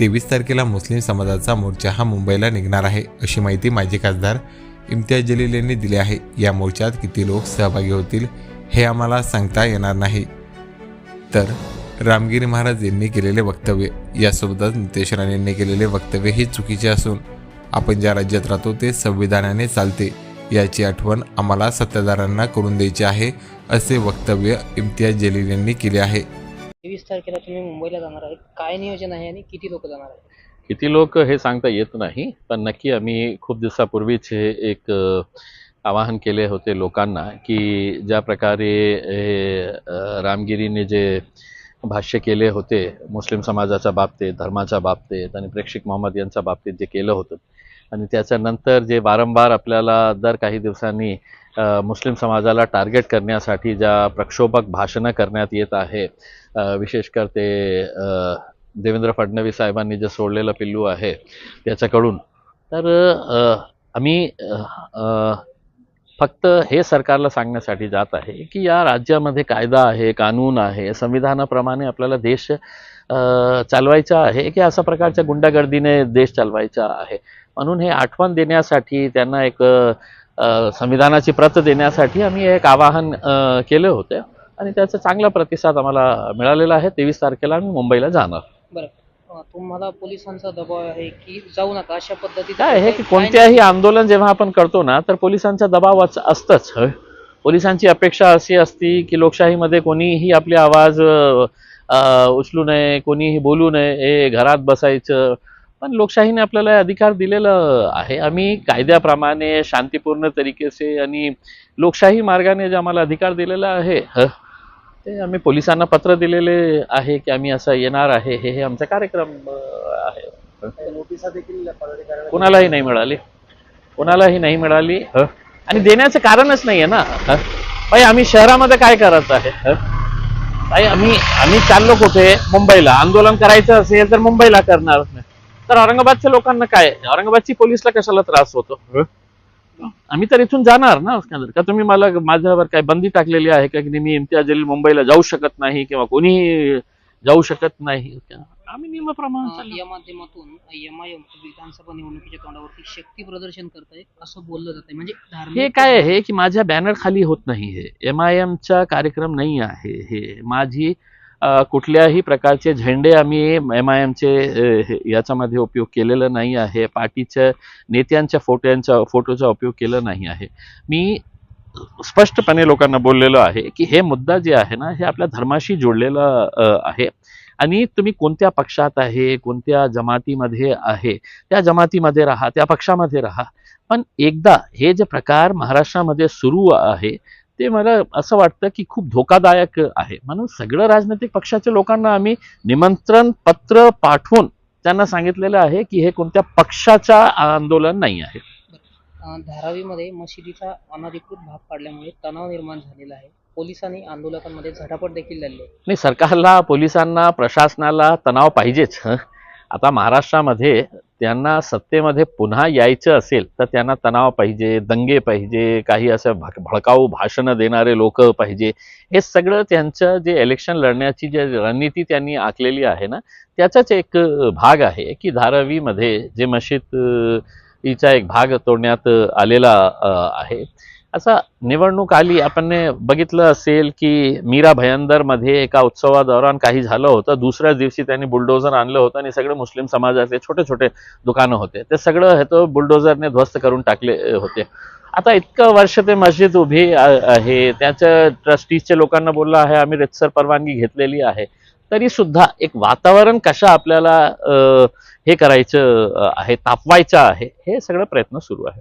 तेवीस तारखेला मुस्लिम समाजाचा मोर्चा हा मुंबईला निघणार आहे अशी माहिती माजी खासदार इम्तियाज जलील यांनी दिली आहे. या मोर्चात किती लोक सहभागी होतील हे आम्हाला सांगता येणार नाही. तर रामगिरी महाराज यांनी केलेले वक्तव्य यासोबतच नितेश राणे यांनी केलेले वक्तव्य हे चुकीचे असून आपण ज्या राज्यात राहतो ते संविधानाने चालते याची आठवण आम्हाला सत्ताधाऱ्यांना करून द्यायची आहे असे वक्तव्य इम्तियाज जलील यांनी केले आहे. तेवीस तारखेला तुम्ही मुंबईला जाणार आहे. काय नियोजन आहे आणि किती लोक जाणार आहेत? किती लोक हे सांगता येत नाही पण नक्की आम्ही खूप दिवसापूर्वीच हे एक आवाहन केले होते लोकांना की ज्या प्रकारे हे रामगिरीने जे भाष्य केले होते मुस्लिम समाजाच्या बाबतीत धर्माच्या बाबतीत आणि प्रेक्षक मोहम्मद यांच्या बाबतीत जे केलं होतं. आणि त्याच्यानंतर जे वारंवार आपल्याला दर काही दिवसांनी मुस्लिम समाजाला टार्गेट करण्यासाठी ज्या प्रक्षोभक भाषणं करण्यात येत आहे विशेषकर ते देवेंद्र फडणवीस साहेबांनी जे सोडलेलं पिल्लू आहे त्याच्याकडून. तर आम्ही फक्त हे सरकारला सांगण्यासाठी जात आहे की या राज्यामध्ये कायदा आहे कानून आहे संविधानाप्रमाणे आपल्याला देश चालवायचा आहे की अशा प्रकारच्या गुंडागर्दीने देश चालवायचा आहे. म्हणून हे आठवण देण्यासाठी त्यांना एक संविधानाची प्रत देण्यासाठी आम्ही एक आवाहन केले होते आणि त्याचा चांगला प्रतिसाद आम्हाला मिळालेला आहे. तेवीस तारखेला आम्ही मुंबईला जाणार. बरं. तुम्हाला पोलिसांचा दबाव आहे की जाऊ नका अशा पद्धतीचं काय आहे की कोणत्याही आंदोलन जेव्हा आपण करतो ना तर पोलिसांचा दबाव अस- असतंच. पोलिसांची अपेक्षा अशी असती की लोकशाहीमध्ये कोणीही आपले आवाज उचलू नये कोणीही बोलू नये हे घरात बसायचं पण लोकशाहीने आपल्याला अधिकार दिलेला आहे. आम्ही कायद्याप्रमाणे शांतीपूर्ण तरीकेसे आणि लोकशाही मार्गाने जे आम्हाला अधिकार दिलेला आहे ते आम्ही पोलिसांना पत्र दिलेले आहे की आम्ही असं येणार आहे. हे हे आमचा कार्यक्रम आहे. कोणालाही नाही मिळाली. कोणालाही नाही मिळाली. आणि देण्याचं कारणच नाहीये ना ह. बाई आम्ही शहरामध्ये काय करत आहे आम्ही आम्ही चाललो कुठे? मुंबईला. आंदोलन करायचं असेल तर मुंबईला करणार. तर औरंगाबादच्या लोकांना काय? औरंगाबादची पोलिसला कशाला त्रास होतो? आम्ही तर इथून जाणार ना का तुम्ही मला माझ्यावर काय बंदी टाकलेली आहे का की मी इम्तियाज जलील मुंबईला जाऊ शकत नाही किंवा कोणीही जाऊ शकत नाही? आम्ही नियमाप्रमाणे. या माध्यमातून एम आय एम विधानसभा निवडणुकीच्या तोंडावरती शक्ती प्रदर्शन करताय असं बोललं जातंय. म्हणजे हे काय आहे? की माझ्या बॅनर खाली होत नाही हे. एम आय एमचा कार्यक्रम नाही आहे हे. माझी कुठल्याही प्रकारचे झेंडे आम्ही एम आय एमचे याच्यामध्ये उपयोग केलेला नाही आहे. पार्टीच्या नेत्यांच्या फोटोंचा फोटोचा उपयोग केला नाही आहे. मी स्पष्टपणे लोकांना बोललेलो आहे की हे मुद्दा जे आहे ना हे आपल्या धर्माशी जोडलेला आहे. आणि तुम्ही कोणत्या पक्षात आहे कोणत्या जमातीमध्ये आहे त्या जमातीमध्ये राहा त्या पक्षामध्ये राहा. पण एकदा हे जे प्रकार महाराष्ट्रामध्ये सुरू आहे ते मला असं वाटतं की खूप धोकादायक आहे. म्हणून सगळं राजनैतिक पक्षाच्या लोकांना आम्ही निमंत्रण पत्र पाठवून त्यांना सांगितलेलं आहे की हे कोणत्या पक्षाचा आंदोलन नाही आहे. धारावीमध्ये मशिदीचा अनधिकृत भाग पाडल्यामुळे तणाव निर्माण झालेला आहे. पोलिसांनी आंदोलकांमध्ये झटापट देखील झाली नाही सरकारला पोलिसांना प्रशासनाला तणाव पाहिजेच. आता महाराष्ट्रामध्ये त्यांना सत्तेमध्ये पुन्हा यायचं असेल तर त्यांना तणाव पाहिजे दंगे पाहिजे काही असं भक भडकाऊ भाषणं देणारे लोक पाहिजे. हे सगळं त्यांचं जे इलेक्शन लढण्याची जे रणनीती त्यांनी आखलेली आहे ना त्याचाच एक भाग आहे की धारावीमध्ये जे मशीद अ, एक भाग तोडण्यात आलेला आहे. असा निवडणूक आली आपण बघितलं असेल की मीरा भयंदरमध्ये एका उत्सवादौरान काही झालं होतं. दुसऱ्याच दिवशी त्यांनी बुलडोझर आणलं होतं आणि सगळे मुस्लिम समाजाचे छोटे छोटे दुकानं होते. ते सगळं हे तो बुलडोझरने ध्वस्त करून टाकले होते. आता इतकं वर्ष ते मस्जिद उभी आहे. त्याच्या ट्रस्टीजच्या लोकांना बोललं आहे आम्ही रेतसर परवानगी घेतलेली आहे. तरी सुद्धा एक वातावरण कशा आपल्याला हे करायचं आहे तापवायचं आहे हे सगळं प्रयत्न सुरू आहे